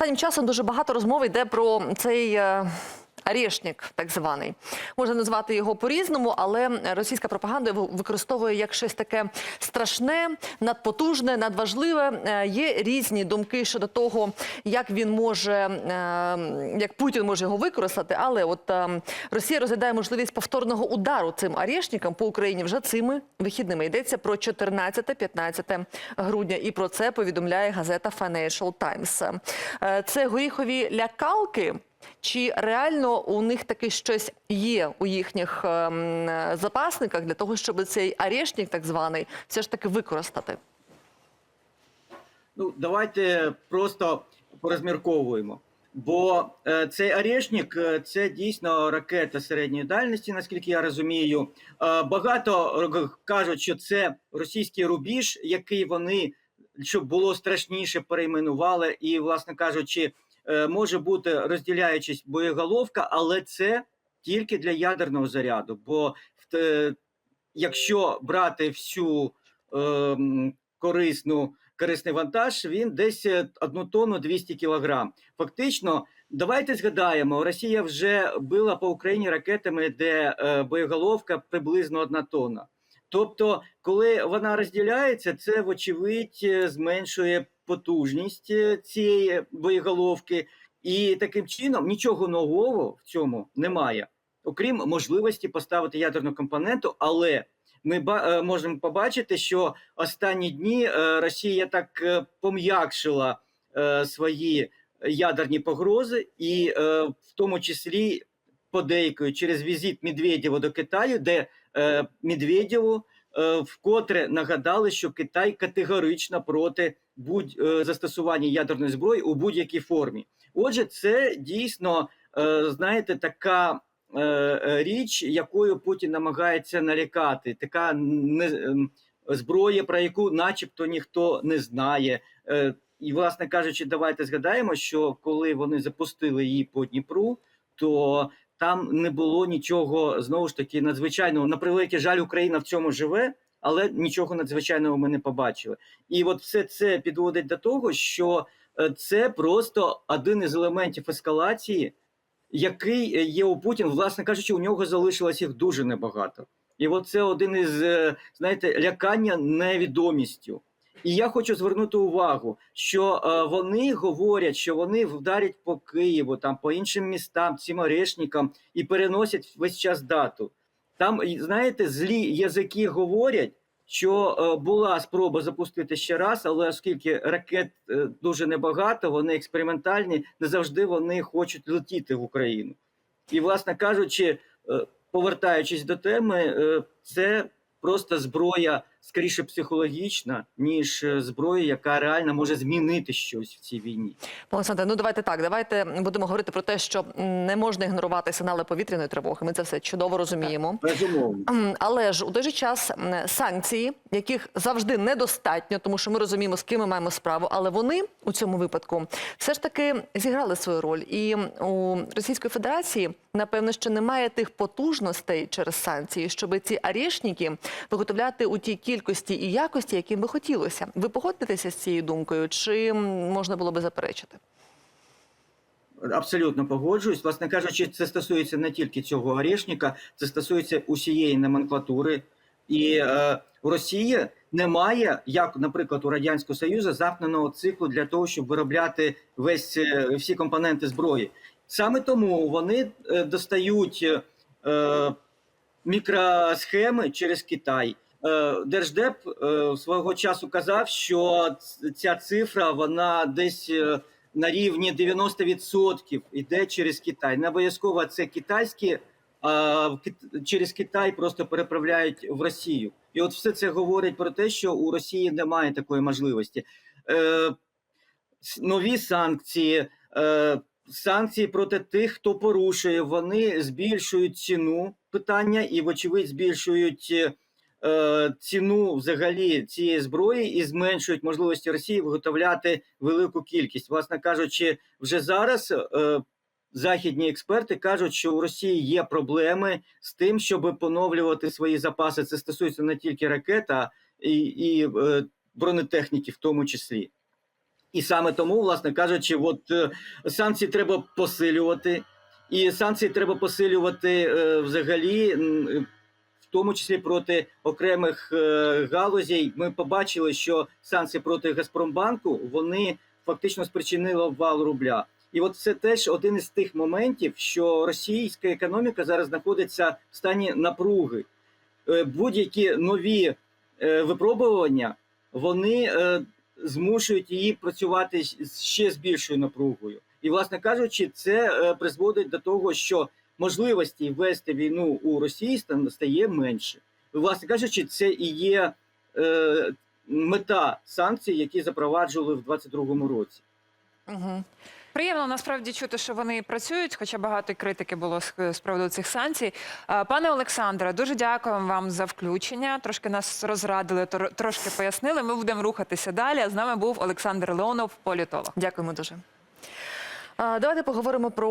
Останнім часом дуже багато розмов йде про цей арешник, так званий. Можна назвати його по-різному, але російська пропаганда його використовує як щось таке страшне, надпотужне, надважливе. Е, Є різні думки щодо того, як він може, е, як Путін може його використати. Але от е, Росія розглядає можливість повторного удару цим арешникам по Україні вже цими вихідними. Йдеться про 14-15 грудня, і про це повідомляє газета Financial Times. Це горіхові лякалки. Чи реально у них таки щось є у їхніх ем, запасниках для того, щоб цей арешник, так званий, все ж таки використати? Ну, давайте просто порозмірковуємо. Бо е, цей орешник е, це дійсно ракета середньої дальності, наскільки я розумію. Е, багато кажуть, що це російський рубіж, який вони, щоб було страшніше, перейменували. І, власне кажучи, може бути розділяючись боєголовка, але це тільки для ядерного заряду. Бо якщо брати всю е, корисну корисний вантаж, він десь е, одну тонну 200 кілограм. Фактично, давайте згадаємо, Росія вже била по Україні ракетами, де е, боєголовка приблизно одна тонна. Тобто, коли вона розділяється, це вочевидь е, зменшує потужність цієї боєголовки, і таким чином нічого нового в цьому немає, окрім можливості поставити ядерну компоненту, але ми е, можемо побачити, що останні дні е, Росія так е, пом'якшила свої ядерні погрози, і в тому числі подейкою через візит Медведєва до Китаю, де Медведєву вкотре нагадали, що Китай категорично проти будь е, застосування ядерної зброї у будь-якій формі. Отже, це дійсно е, знаєте така е, річ, якою Путін намагається налякати, така не, ем, зброя, про яку, начебто, ніхто не знає. І, власне кажучи, давайте згадаємо, що коли вони запустили її по Дніпру, то там не було нічого знову ж таки надзвичайного. На превеликий жаль, Україна в цьому живе, але нічого надзвичайного ми не побачили. І от все це підводить до того, що е, це просто один із елементів ескалації, який е, є у Путіна, власне кажучи, у нього залишилось їх дуже небагато. І от це один із е, знаєте лякання невідомістю. І я хочу звернути увагу, що вони говорять, що вони вдарять по Києву, там по іншим містам, цим орешникам і переносять весь час дату. Там, знаєте, злі язики говорять, що е, була спроба запустити ще раз, але оскільки ракет е, дуже небагато, вони експериментальні, не завжди вони хочуть летіти в Україну. І, власне кажучи, е, повертаючись до теми, це просто зброя скоріше психологічна, ніж е, зброя, яка реально може змінити щось в цій війні. Олександре, ну давайте так. Давайте будемо говорити про те, що не можна ігнорувати сигнали повітряної тривоги. Ми це все чудово розуміємо. Безумовно. Але ж у той же час санкції, яких завжди недостатньо, тому що ми розуміємо, з ким ми маємо справу, але вони у цьому випадку все ж таки зіграли свою роль. І у Російської Федерації, напевно, ще немає тих потужностей через санкції, щоб ці арешники виготовляти у тій кількості і якості, яким би хотілося. Ви погодитеся з цією думкою, чи можна було би заперечити? Абсолютно погоджуюсь. Власне кажучи, це стосується не тільки цього орешника, це стосується усієї номенклатури. І е, Росії немає, як, наприклад, у Радянського Союзу, замкненого циклу для того, щоб виробляти весь е, всі компоненти зброї. Саме тому вони е, достають е, мікросхеми через Китай. Е, Держдеп е, свого часу казав, що ця цифра вона десь. е, на рівні 90% йде через Китай. Не обов'язково це китайські, а через Китай просто переправляють в Росію. І от все це говорить про те, що у Росії немає такої можливості. Нові санкції, санкції проти тих, хто порушує, вони збільшують ціну питання і, вочевидь, збільшують. Е, ціну взагалі цієї зброї і зменшують можливості Росії виготовляти велику кількість. Власне кажучи, вже зараз е, західні експерти кажуть, що у Росії є проблеми з тим, щоб поновлювати свої запаси. Це стосується не тільки ракет, а і, і е, бронетехніки, в тому числі. І саме тому, власне кажучи, от санкції треба посилювати, і санкції треба посилювати взагалі, в тому числі проти окремих е, галузей. Ми побачили, що санкції проти Газпромбанку вони фактично спричинили обвал рубля. І от це теж один із тих моментів, що російська економіка зараз знаходиться в стані напруги. Е, Будь-які нові е, випробування вони змушують її працювати ще з більшою напругою. І, власне кажучи, це призводить до того, що можливості вести війну у Росії стає менше. Власне кажучи, це і є е, мета санкцій, які запроваджували в 2022 році. Угу. Приємно насправді чути, що вони працюють, хоча багато критики було з, з приводу цих санкцій. Пане Олександре, дуже дякуємо вам за включення. Трошки нас розрадили, трошки пояснили. Ми будемо рухатися далі. З нами був Олександр Леонов, політолог. Дякуємо дуже. Давайте поговоримо про